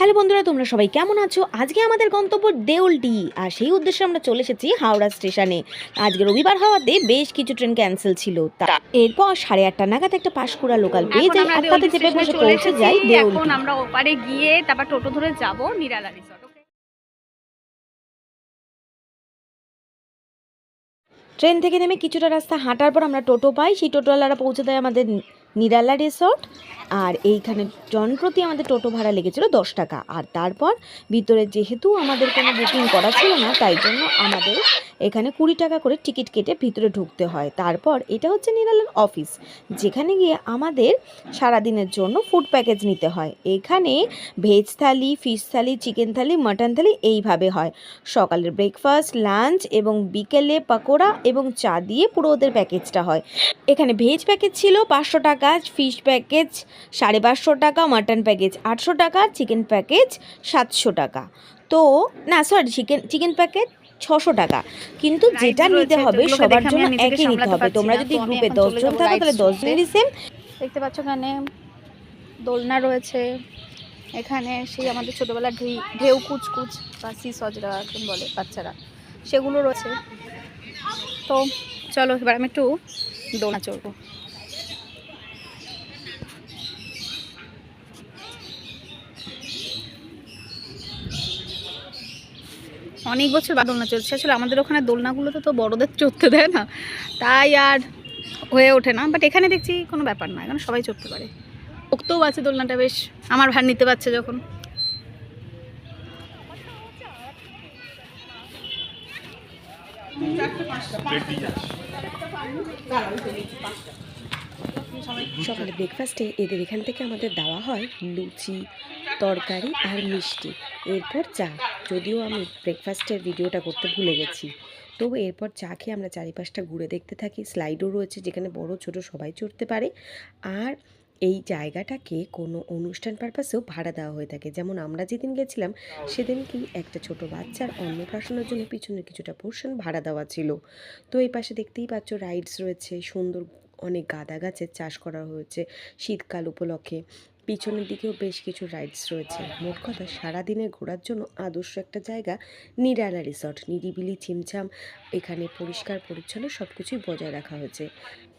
Hello বন্ধুরা তোমরা সবাই কেমন আছো? আজকে আমাদের গন্তব্য দেউলটি আর সেই উদ্দেশ্যে আমরা চলে এসেছি হাওড়া স্টেশনে। আজকে রবিবার হওয়াতে বেশ কিছু ট্রেন ক্যান্সেল ছিল। এরপর সাড়ে আটটা নাগাদ একটা পাঁশকুড়া লোকাল পেয়ে যাই আমরা চেপে বসে পৌঁছে এখন ওপারে গিয়ে তারপর টোটো ধরে যাব নিরালা রিসর্ট ট্রেন থেকে নেমে কিছুটা রাস্তা হাঁটার পর আমরা টোটো পাই। সেই টোটোওয়ালারা পৌঁছে দেয় আমাদের নিরালা রিসর্ট, আর এইখানে জনপ্রতি আমাদের টোটো ভাড়া লেগেছিল দশ টাকা। আর তারপর ভিতরে যেহেতু আমাদের কোনো বুকিং করা ছিল না, তাই জন্য আমাদের এখানে কুড়ি টাকা করে টিকিট কেটে ভিতরে ঢুকতে হয়। তারপর এটা হচ্ছে নিরালার অফিস যেখানে গিয়ে আমাদের সারাদিনের জন্য ফুড প্যাকেজ নিতে হয়। এখানে veg thali fish thali chicken thali mutton thali এইভাবে হয়। সকালের ব্রেকফাস্ট লাঞ্চ এবং বিকেলে পাকোড়া এবং চা দিয়ে পুরো ওদের প্যাকেজটা হয়। এখানে ভেজ প্যাকেজ ছিল পাঁচশো টাকা ফিশ প্যাকেজ সাড়ে পাঁচশো টাকা মাটন প্যাকেজ আটশো টাকা চিকেন প্যাকেজ সাতশো টাকা। তো না সরি চিকেন চিকেন প্যাকেজ ছশো টাকা। কিন্তু যেটা নিতে হবে সবার জন্য একই নিতে হবে। তোমরা যদি গ্রুপে এখন দশ চলে জন যাব থাকো তাহলে দশ করতে। সেম দেখতে পাচ্ছ এখানে দোলনা রয়েছে। এখানে সেই আমাদের ছোটবেলার ঢেউ ঢেউ কুচকুচ বা সি সজরা এখন বলে বাচ্চারা। সেগুলো রয়েছে। তো চলো এবার আমি একটু দোলনা চড়বো। অনেক বছর বা দোলনা চলছে। আসলে আমাদের ওখানে দোলনাগুলোতে তো বড়দের চড়তে দেয় না। তাই আর হয়ে ওঠে না। বাট এখানে দেখছি কোনো ব্যাপার না। এখানে সবাই চড়তে পারে। পোক্তও আছে দোলনাটা বেশ। আমার ভার নিতে পারছে যখন। সকালে ব্রেকফাস্টে এদের এখান থেকে আমাদের দেওয়া হয় লুচি তরকারি আর মিষ্টি। এরপর চা। যদিও আমি ব্রেকফাস্টের ভিডিওটা করতে ভুলে গেছি। তবু এরপর চা খেয়ে আমরা চারিপাশটা ঘুরে দেখতে থাকি। স্লাইডও রয়েছে যেখানে বড় ছোট সবাই চড়তে পারে। আর এই জায়গাটাকে কোনো অনুষ্ঠান পারপাসেও ভাড়া দেওয়া হয়ে থাকে। যেমন আমরা যেদিন গেছিলাম সেদিন কি একটা ছোট বাচ্চার অন্নপ্রাশনের জন্য পিছনে কিছুটা পোর্শন ভাড়া দেওয়া ছিল। তো এই পাশে দেখতেই পাচ্ছ রাইডস রয়েছে সুন্দর অনেক গাঁদা গাছের চাষ করা হয়েছে শীতকাল উপলক্ষে। পিছনের দিকেও বেশ কিছু রাইডস রয়েছে। মোট কথা, সারাদিনে ঘোরার জন্য আদর্শ একটা জায়গা, নিরালা রিসর্ট নিরিবিলি ছিমছাম এখানে পরিষ্কার, পরিচ্ছন্ন সব কিছুই বজায় রাখা হয়েছে।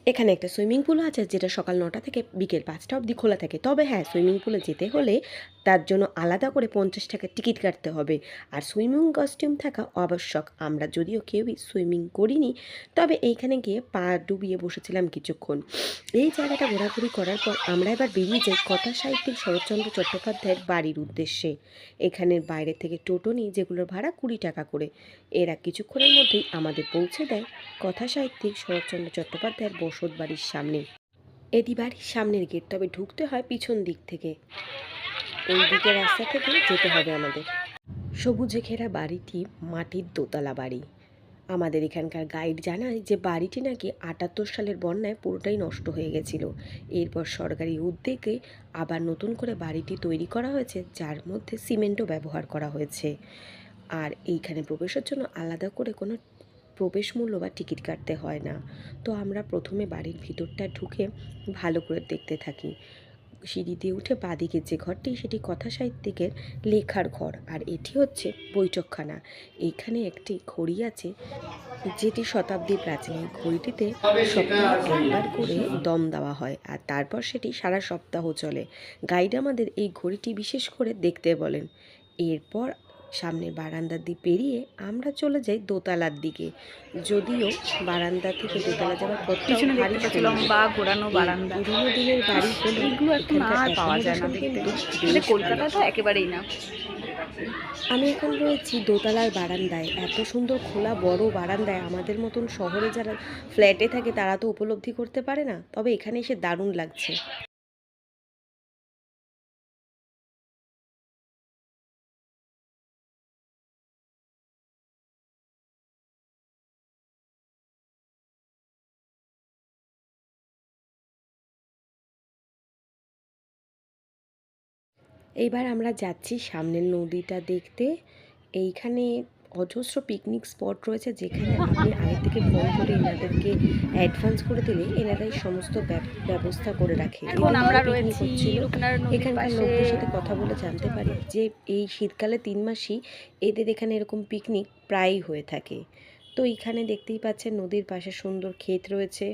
এখানে একটা সুইমিং পুলও আছে, যেটা সকাল নটা থেকে বিকেল পাঁচটা অবধি খোলা থাকে। তবে হ্যাঁ সুইমিং পুলে যেতে হলে তার জন্য আলাদা করে পঞ্চাশ টাকা টিকিট কাটতে হবে। আর সুইমিং কস্টিউম থাকা আবশ্যক। আমরা যদিও কেউই সুইমিং করিনি, তবে এইখানে গিয়ে পা ডুবিয়ে বসেছিলাম কিছুক্ষণ। এই জায়গাটা ঘোরাঘুরি করার পর আমরা এবার বেরিয়ে যাই কথা সাহিত্যিক শরৎচন্দ্র চট্টোপাধ্যায়ের বাড়ির উদ্দেশ্যে। এখানের বাইরে থেকে টোটো নিই যেগুলোর ভাড়া কুড়ি টাকা করে। এরা কিছুক্ষণের মধ্যেই আমাদের পৌঁছে দেয় কথা সাহিত্যিক শরৎচন্দ্র চট্টোপাধ্যায়ের বসত বাড়ির সামনে। এদি বাড়ির সামনের গেট, তবে ঢুকতে হয় পিছন দিক থেকে। এই দিকের রাস্তা থেকে যেতে হবে আমাদের। সবুজে ঘেরা বাড়িটি মাটির দোতলা বাড়ি। আমাদের এখানকার গাইড জানায় যে বাড়িটি নাকি আটাত্তর সালের বন্যায় পুরোটাই নষ্ট হয়ে গেছিল। এরপর সরকারি উদ্যোগে আবার নতুন করে বাড়িটি তৈরি করা হয়েছে, যার মধ্যে সিমেন্টও ব্যবহার করা হয়েছে। আর এইখানে প্রবেশের জন্য আলাদা করে কোনো প্রবেশ মূল্য বা টিকিট কাটতে হয় না। তো আমরা প্রথমে বাড়ির ভিতরটা ঢুকে ভালো করে দেখতে থাকি। সিঁড়ি দিয়ে উঠে বাঁদিকে যে ঘরটি, সেটি কথা সাহিত্যিকের লেখার ঘর, আর এটি হচ্ছে বৈঠকখানা। এখানে একটি ঘড়ি আছে, যেটি শতাব্দী প্রাচীন। ঘড়িটিতে সপ্তাহে একবার করে দম দেওয়া হয়, আর তারপর সেটি সারা সপ্তাহ চলে। গাইড আমাদের এই ঘড়িটি বিশেষ করে দেখতে বলেন। এরপর সামনের বারান্দার দিয়ে পেরিয়ে আমরা চলে যাই দোতলার দিকে। যদিও বারান্দা থেকে দোতলা যাওয়ার দেখতে লম্বা ঘোরানো বারান্দা। পুরোনো দিনের বাড়ি হলে এইগুলো এখন আর পাওয়া যায় না দেখতে। কিন্তু মানে কলকাতা তো একেবারেই না। আমি এখন রয়েছি দোতলার বারান্দায়। এত সুন্দর খোলা বড় বারান্দায়। আমাদের মতন শহরে যারা ফ্ল্যাটে থাকে তারা তো উপলব্ধি করতে পারে না। তবে এখানে এসে দারুণ লাগছে। এইবার আমরা যাচ্ছি সামনের নদীটা দেখতে। এইখানে অজস্র পিকনিক স্পট রয়েছে যেখানে আপনি আগে থেকে ফোন করে এনাদেরকে অ্যাডভান্স করে দিলে এনারাই সমস্ত ব্যব- ব্যবস্থা করে রাখে। এখানকার লোকদের সাথে কথা বলে জানতে পারি যে এই শীতকালে তিন মাসই এদের এখানে এরকম পিকনিক প্রায়ই হয়ে থাকে। তো এখানে দেখতেই পাচ্ছেন নদীর পাশে সুন্দর ক্ষেত রয়েছে।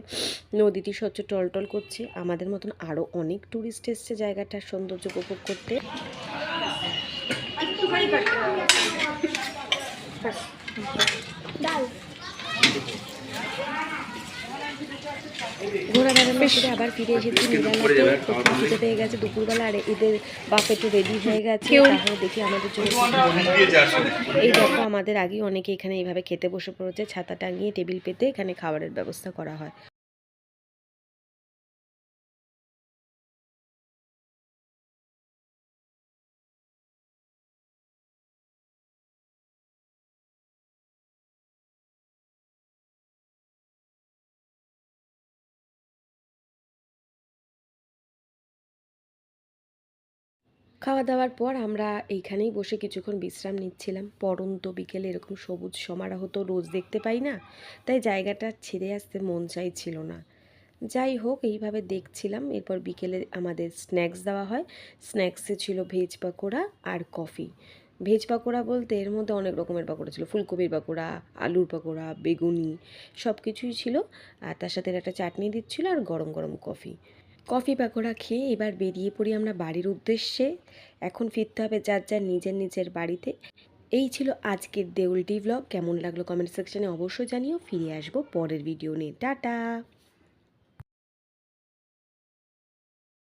নদীটি স্বচ্ছ টলটল করছে। আমাদের মতন আরও অনেক ট্যুরিস্ট এসছে জায়গাটার সৌন্দর্য উপভোগ করতে। ঘোরা আবার ফিরে এসেছি। নিরালাতে প্রথম খিদে পেয়ে গেছে দুপুরবেলা আর এদের বাফেটে রেডি হয়ে গেছে। তাহলে দেখি আমাদের জন্য এই দেখো আমাদের আগে অনেকে এখানে এইভাবে খেতে বসে পড়েছে ছাতা টাঙিয়ে টেবিল পেতে এখানে খাবারের ব্যবস্থা করা হয়। খাওয়া দাওয়ার পর আমরা এইখানেই বসে কিছুক্ষণ বিশ্রাম নিচ্ছিলাম। পরন্ত বিকেলে এরকম সবুজ সমারোহ তো রোজ দেখতে পাই না, তাই জায়গাটা ছেড়ে আসতে মন চাইছিল না। যাই হোক, এইভাবে দেখছিলাম। এরপর বিকেলে আমাদের স্ন্যাক্স দেওয়া হয়। স্ন্যাক্সে ছিল ভেজ পাকোড়া আর কফি। ভেজ পাকোড়া বলতে এর মধ্যে অনেক রকমের পাকোড়া ছিল। ফুলকপির পাকোড়া, আলুর পাকোড়া, বেগুনি সব কিছুই ছিল। আর তার সাথে একটা চাটনি দিচ্ছিল আর গরম গরম কফি। কফি পাকোড়া খেয়ে এবার বেরিয়ে পড়ি আমরা বাড়ির উদ্দেশ্যে। এখন ফিরতে হবে যার যার নিজের নিজের বাড়িতে। এই ছিল আজকের দেউলটি ব্লগ কেমন লাগল কমেন্ট সেকশানে অবশ্যই জানিও। ফিরে আসব পরের ভিডিও নিয়ে। টাটা!